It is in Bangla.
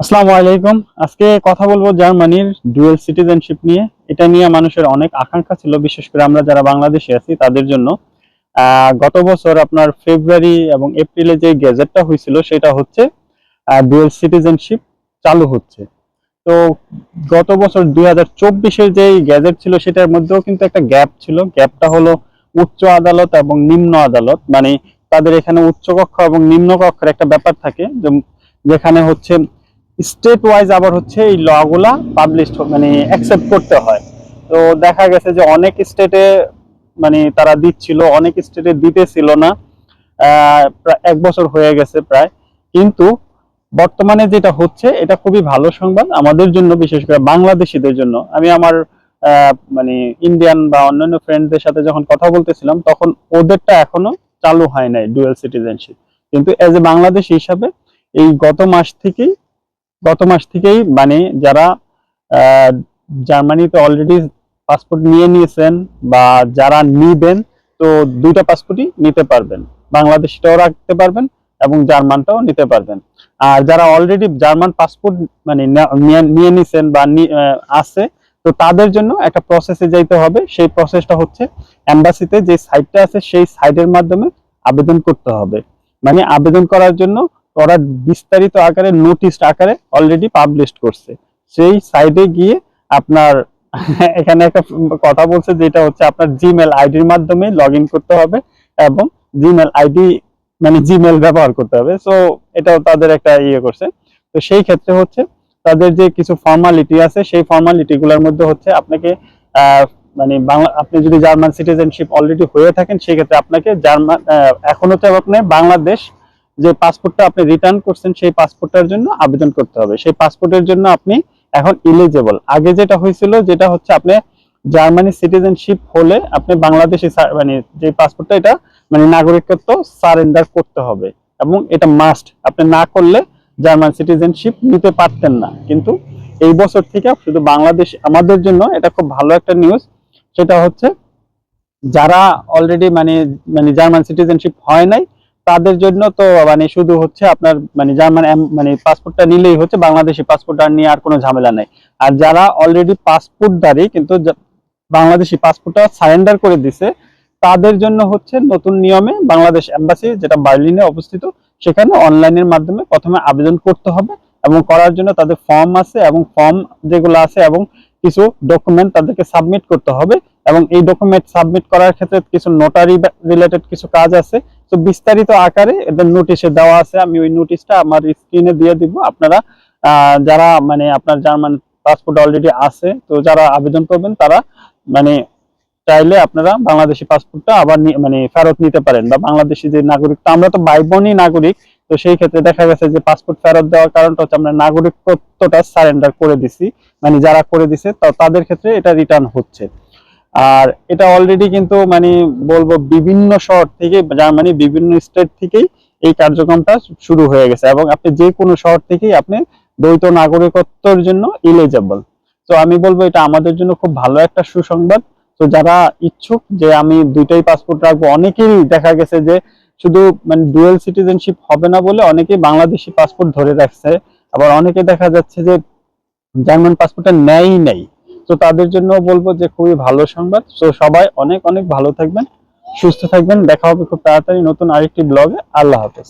আসসালামু আলাইকুম। আজকে কথা বলব জার্মানির ডুয়েল সিটিজেনশিপ নিয়ে। এটা নিয়ে মানুষের অনেক আকাঙ্ক্ষা ছিল, বিশেষ করে আমরা যারা বাংলাদেশে আছি, তাদের জন্য। গত বছর আপনার ফেব্রুয়ারি এবং এপ্রিলে যে গেজেটটা হয়েছিল, সেটা হচ্ছে ডুয়েল সিটিজেনশিপ চালু হচ্ছে। তো গত বছর দুই হাজার যে গ্যাজেট ছিল, সেটার মধ্যেও কিন্তু একটা গ্যাপ ছিল। গ্যাপটা হলো উচ্চ আদালত এবং নিম্ন আদালত। মানে তাদের এখানে উচ্চ কক্ষ এবং নিম্ন কক্ষের একটা ব্যাপার থাকে যেখানে হচ্ছে স্টেট ওয়াইজ আবার হচ্ছে এই লগুলা পাবলিশ মানে অ্যাকসেপ্ট করতে হয়। তো দেখা গেছে যে অনেক স্টেটে মানে তারা দিচ্ছিল, অনেক স্টেটে দিতেছিল না। প্রায় এক বছর হয়ে গেছে প্রায়। কিন্তু বর্তমানে যেটা হচ্ছে, এটা খুবই ভালো সংবাদ আমাদের জন্য, বিশেষ করে বাংলাদেশিদের জন্য। আমি আমার মানে ইন্ডিয়ান বা অন্যান্য ফ্রেন্ডদের সাথে যখন কথা বলতেছিলাম, তখন ওদেরটা এখনও চালু হয় নাই ডুয়েল সিটিজেনশিপ কিন্তু এজ এ বাংলাদেশ হিসাবে, এই গত মাস থেকেই গত মাস থেকেই মানে যারা জার্মানিতে অলরেডি পাসপোর্ট নিয়ে নিয়েছেন বা যারা নিবেন, তো দুইটা পাসপোর্টই নিতে পারবেন। বাংলাদেশটাও রাখতে পারবেন এবং জার্মানটাও নিতে পারবেন। আর যারা অলরেডি জার্মান পাসপোর্ট মানে নিয়ে নিয়ে নিছেন বা আছে, তো তাদের জন্য একটা প্রসেসে যাইতে হবে। সেই প্রসেসটা হচ্ছে এম্বাসিতে যে সাইটটা আছে, সেই সাইটের মাধ্যমে আবেদন করতে হবে। মানে আবেদন করার জন্য ওরা বিস্তারিত আকারে নোটিশ আকারে অলরেডি পাবলিশ করছে। সেই সাইটে গিয়ে আপনার এখানে একটা কথা বলছে যেটা হচ্ছে আপনার জিমেল আইডির মাধ্যমে লগ করতে হবে এবং জিমেল আইডি মানে জিমেল ব্যবহার করতে হবে। সো এটাও তাদের একটা ইয়ে করছে। তো সেই ক্ষেত্রে হচ্ছে তাদের যে কিছু ফর্মালিটি আছে, সেই ফর্মালিটি গুলোর মধ্যে হচ্ছে আপনাকে মানে বাংলা, আপনি যদি জার্মান সিটিজেনশিপ অলরেডি হয়ে থাকেন, সেই ক্ষেত্রে আপনাকে জার্মান এখন হচ্ছে আপনি বাংলাদেশ যে পাসপোর্টটা আপনি রিটার্ন করছেন, সেই পাসপোর্টটার জন্য আবেদন করতে হবে। সেই পাসপোর্টের জন্য আপনি এখন ইলিজেবল আগে যেটা হয়েছিল, যেটা হচ্ছে আপনি জার্মানি সিটিজেনশিপ হলে আপনি বাংলাদেশি মানে যে পাসপোর্টটা এটা মানে নাগরিকত্ব সারেন্ডার করতে হবে। এবং এটা মাস্ট আপনি না করলে জার্মান সিটিজেনশিপ নিতে পারতেন না। কিন্তু এই বছর থেকে শুধু বাংলাদেশ, আমাদের জন্য এটা খুব ভালো একটা নিউজ সেটা হচ্ছে, যারা অলরেডি মানে মানে জার্মান সিটিজেনশিপ হয় নাই তাদের জন্য তো মানে শুধু হচ্ছে আপনার মানে জার্মান মানে পাসপোর্টটা নিলেই হচ্ছে বাংলাদেশি পাসপোর্ট, আর নিয়ে আর কোনো ঝামেলা নাই। আর যারা অলরেডি পাসপোর্টদারি কিন্তু বাংলাদেশি পাসপোর্টটা সারেন্ডার করে দিছে, তাদের জন্য হচ্ছে নতুন নিয়মে বাংলাদেশ এম্বাসি যেটা বার্লিনে অবস্থিত, সেখানে অনলাইনের মাধ্যমে প্রথমে আবেদন করতে হবে এবং করার জন্য তাদের ফর্ম আছে এবং ফর্ম যেগুলো আছে এবং কিছু ডকুমেন্ট তাদেরকে সাবমিট করতে হবে এবং এই ডকুমেন্ট সাবমিট করার ক্ষেত্রে কিছু নোটারি রিলেটেড কিছু কাজ আছে তো বিস্তারিত আকারে এদের নোটিশে দেওয়া আছে। আমি ওই নোটিশটা আমার স্ক্রিনে দিয়ে দিব। আপনারা যারা মানে আপনার জার্মান পাসপোর্ট অলরেডি আছে, তো যারা আবেদন করবেন, তারা মানে চাইলে আপনারা বাংলাদেশি পাসপোর্টটা আবার মানে ফেরত নিতে পারেন। বা বাংলাদেশি যে নাগরিক, তো আমরা তো ভাই বোনই নাগরিক, তো সেই ক্ষেত্রে দেখা গেছে যে পাসপোর্ট ফেরত দেওয়ার কারণটা হচ্ছে আমরা নাগরিকত্বটা সারেন্ডার করে দিছি। মানে যারা করে দিছে তাদের ক্ষেত্রে এটা রিটার্ন হচ্ছে। আর এটা অলরেডি কিন্তু মানে বলব বিভিন্ন শহর থেকে, জার্মানি বিভিন্ন স্টেট থেকেই এই কার্যক্রমটা শুরু হয়ে গেছে এবং আপনি যে কোনো শহর থেকেই আপনি দ্বৈত নাগরিকত্বের জন্য ইলিজেবল তো আমি বলব এটা আমাদের জন্য খুব ভালো একটা সুসংবাদ। তো যারা ইচ্ছুক যে আমি দুইটাই পাসপোর্ট রাখব, অনেকেরই দেখা গেছে যে শুধু মানে ডুয়েল সিটিজেনশিপ হবে না বলে অনেকেই বাংলাদেশি পাসপোর্ট ধরে রাখছে। আবার অনেকে দেখা যাচ্ছে যে জার্মান পাসপোর্টটা নেয়ই নেই। তো তাদের জন্য বলব যে খুবই ভালো সংবাদ। তো সবাই অনেক অনেক ভালো থাকবেন, সুস্থ থাকবেন। দেখা হবে খুব তাড়াতাড়ি নতুন আরেকটি ব্লগে আল্লাহ হাফেজ।